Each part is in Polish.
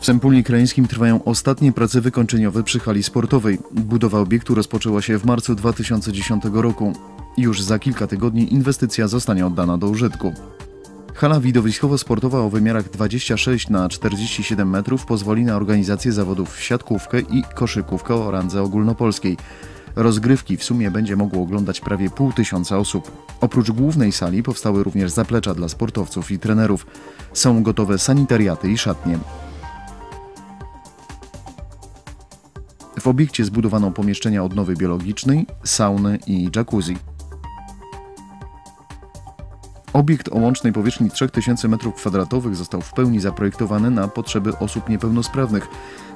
W Sempólnie Krajeńskim trwają ostatnie prace wykończeniowe przy hali sportowej. Budowa obiektu rozpoczęła się w marcu 2010 roku. Już za kilka tygodni inwestycja zostanie oddana do użytku. Hala widowiskowo-sportowa o wymiarach 26 na 47 metrów pozwoli na organizację zawodów w siatkówkę i koszykówkę o randze ogólnopolskiej. Rozgrywki w sumie będzie mogło oglądać prawie pół tysiąca osób. Oprócz głównej sali powstały również zaplecza dla sportowców i trenerów. Są gotowe sanitariaty i szatnie. W obiekcie zbudowano pomieszczenia odnowy biologicznej, sauny i jacuzzi. Obiekt o łącznej powierzchni 3000 m2 został w pełni zaprojektowany na potrzeby osób niepełnosprawnych,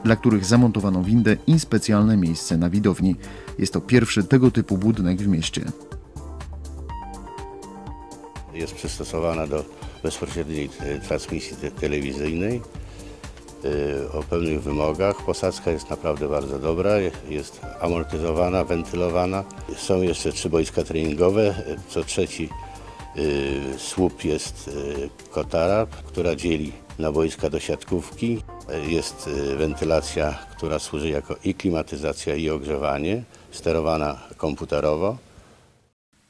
dla których zamontowano windę i specjalne miejsce na widowni. Jest to pierwszy tego typu budynek w mieście. Jest przystosowana do bezpośredniej e, transmisji te- telewizyjnej o pełnych wymogach. Posadzka jest naprawdę bardzo dobra, jest amortyzowana, wentylowana. Są jeszcze trzy boiska treningowe. Co trzeci e, słup jest e, kotara, która dzieli na boiska do siatkówki. Jest wentylacja, która służy jako i klimatyzacja, i ogrzewanie, sterowana komputerowo.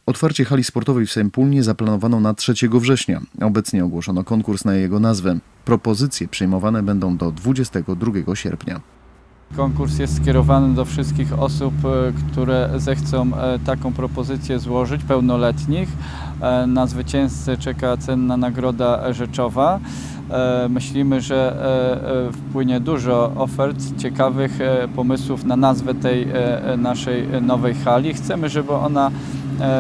Otwarcie hali sportowej w Sempólnie zaplanowano na 3 września. Obecnie ogłoszono konkurs na jego nazwę. Propozycje przyjmowane będą do 22 sierpnia. Konkurs jest skierowany do wszystkich osób, e, które zechcą e, taką propozycję złożyć, pełnoletnich. E, Na zwycięzcę czeka cenna nagroda rzeczowa. Myślimy, że wpłynie dużo ofert, ciekawych pomysłów na nazwę tej naszej nowej hali. Chcemy, żeby ona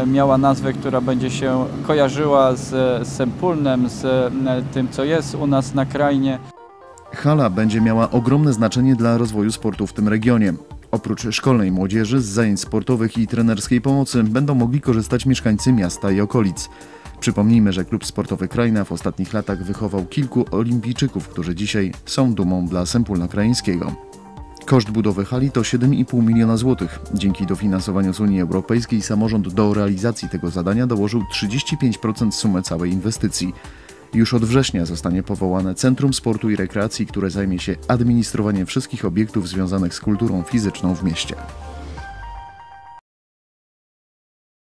miała nazwę, która będzie się kojarzyła z Sempólnem, z e, tym, co jest u nas na krainie. Hala będzie miała ogromne znaczenie dla rozwoju sportu w tym regionie. Oprócz szkolnej młodzieży z zajęć sportowych i trenerskiej pomocy będą mogli korzystać mieszkańcy miasta i okolic. Przypomnijmy, że klub sportowy Krajna w ostatnich latach wychował kilku olimpijczyków, którzy dzisiaj są dumą dla Sempólna Krajeńskiego. Koszt budowy hali to 7,5 miliona złotych. Dzięki dofinansowaniu z Unii Europejskiej samorząd do realizacji tego zadania dołożył 35% sumy całej inwestycji. Już od września zostanie powołane Centrum Sportu i Rekreacji, które zajmie się administrowaniem wszystkich obiektów związanych z kulturą fizyczną w mieście.